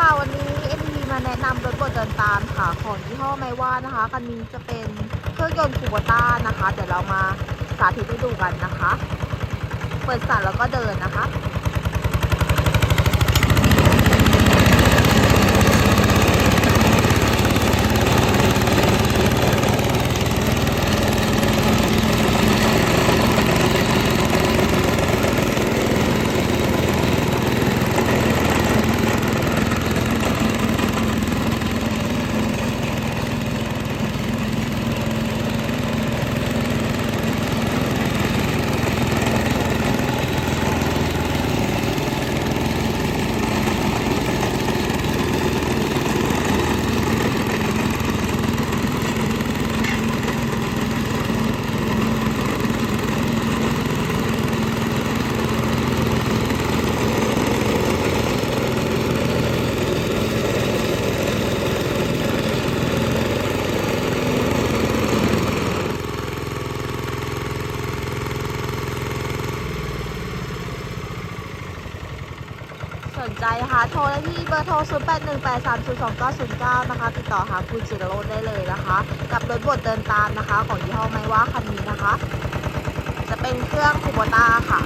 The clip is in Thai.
ค่ะวันนี้เอ็มาแนะนำรถบดเดินตามค่ะของยี่ห้อไมว่านะคะคันนี้จะเป็นเครื่องยนต์คูบต้านะคะ เดี๋ยวเรามาสาธิตให้ดูกันนะคะ เปิดสั่นแล้วก็เดินนะคะ สนใจนะคะ โทรได้ที่เบอร์โทร 0818302909 นะคะ ติดต่อหาคุณจิรโรจน์ได้เลยนะคะ กับรถบดเดินตามนะคะ ของยี่ห้อไมว่าคันนี้นะคะ จะเป็นเครื่องคูโบต้าค่ะ